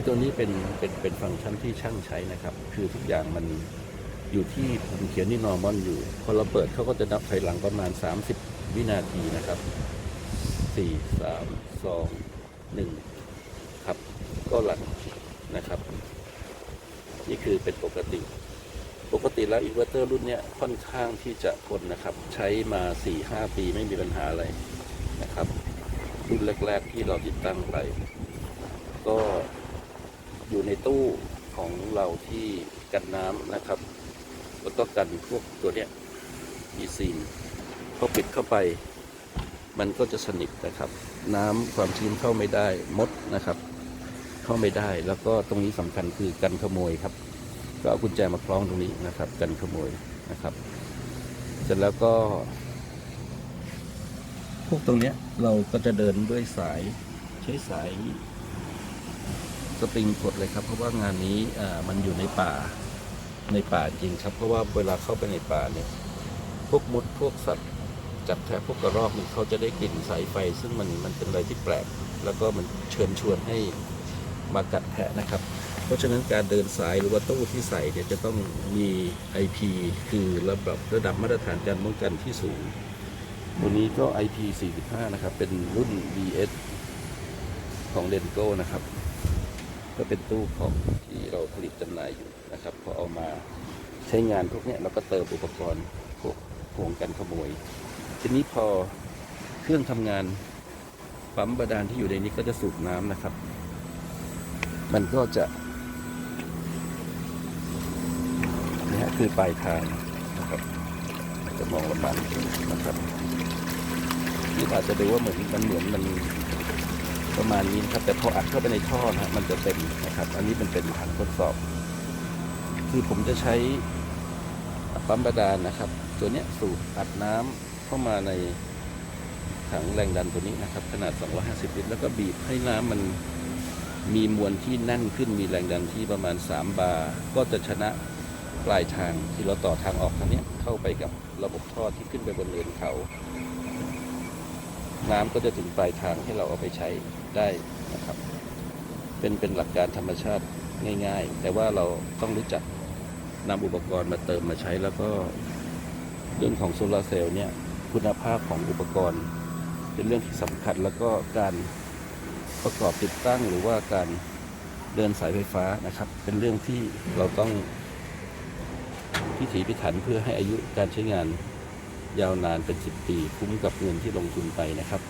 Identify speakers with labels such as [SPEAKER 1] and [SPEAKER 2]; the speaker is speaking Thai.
[SPEAKER 1] อ้ตัวนี้เป็นเป็นเป็นฟังก์ชันที่ช่างใช้นะครับ คือทุกอย่างมันอยู่ที่ผมเขียนนี่ normal อยู่พอเราเปิดเขาก็จะนับถอยหลังประมาณ 30 วินาทีนะครับ 4 3 2 1 ครับ ก็หลังนะครับ นี่คือเป็นปกติ ปกติแล้วอินเวอร์เตอร์รุ่นเนี้ยค่อนข้างที่จะทนนะครับ ใช้มา 4-5 ปีไม่มีปัญหาอะไรนะครับ รุ่นแรก ๆ ที่เราติดตั้งไปก็ อยู่ในตู้ของเราที่กันน้ำนะครับ แล้วก็กันพวกตัวเนี้ยมีซีนพอปิดเข้าไป มันก็จะสนิทนะครับ น้ำความชื้นเข้าไม่ได้มดนะครับ เข้าไม่ได้แล้วก็ตรงนี้สำคัญคือกันขโมยครับ ก็เอากุญแจมาคล้องตรงนี้นะครับ กันขโมยนะครับ เสร็จแล้วก็ พวกตรงเนี้ยเราก็จะเดินด้วยสายใช้สาย สปริงกดเลยครับ เพราะว่างานนี้มันอยู่ในป่าในป่าจริงครับ เพราะว่าเวลาเข้าไปในป่าเนี่ย พวกมดพวกสัตว์จับแทะพวกกระรอกนี่เขาจะได้กลิ่นสายไฟ ซึ่งมันมันเป็นอะไรที่แปลก แล้วก็มันเชิญชวนให้มากัดแทะนะครับ เพราะฉะนั้นการเดินสายหรือว่าตู้ที่ใส่เนี่ยจะต้องมี IP คือระดับระดับมาตรฐานการป้องกันที่สูงตัวนี้ก็ IP 45 นะครับ เป็นรุ่น VS ของ l e n g o นะครับ ก็เป็นตู้ของที่เราผลิตจำหน่ายอยู่นะครับพอเอามาใช้งานพวกนี้เราก็เติมอุปกรณ์พวกพวงกันขโมย ทีนี้พอเครื่องทำงานปั๊มบาดาลที่อยู่ในนี้ก็จะสูบน้ำนะครับ มันก็จะนี่ฮะคือปลายทางนะครับจะมองลำบากนะครับนี่อาจจะดูว่าเหมือนมันเหมือนมัน ประมาณนี้นะครับ แต่พออัดเข้าไปในท่อนะมันจะเต็มนะครับ อันนี้มันเป็นถังทดสอบ คือผมจะใช้ปั๊มบาดาลนะครับ ตัวนี้สูบอัดน้ำเข้ามาในถังแรงดันตัวนี้นะครับ ขนาด 250 ลิตร แล้วก็บีบให้น้ำมันมีมวลที่แน่นขึ้นมีแรงดันที่ประมาณ 3 บาร์ก็จะชนะปลายทางที่เราต่อทางออกทางนี้เข้าไปกับระบบท่อที่ขึ้นไปบนเนินเขา น้ำก็จะถึงปลายทางให้เราเอาไปใช้ได้นะครับ เป็นเป็นหลักการธรรมชาติง่าย ๆ แต่ว่าเราต้องรู้จักนำอุปกรณ์มาเติมมาใช้แล้วก็เรื่องของโซลาร์เซลล์เนี่ยคุณภาพของอุปกรณ์ เป็นเรื่องที่สำคัญแล้วก็การประกอบติดตั้งหรือว่าการเดินสายไฟฟ้านะครับ เป็นเรื่องที่เราต้องพิถีพิถันเพื่อให้อายุการใช้งาน ยาวนานเป็น 10 ปี คุ้มกับเงินที่ลงทุนไปนะครับ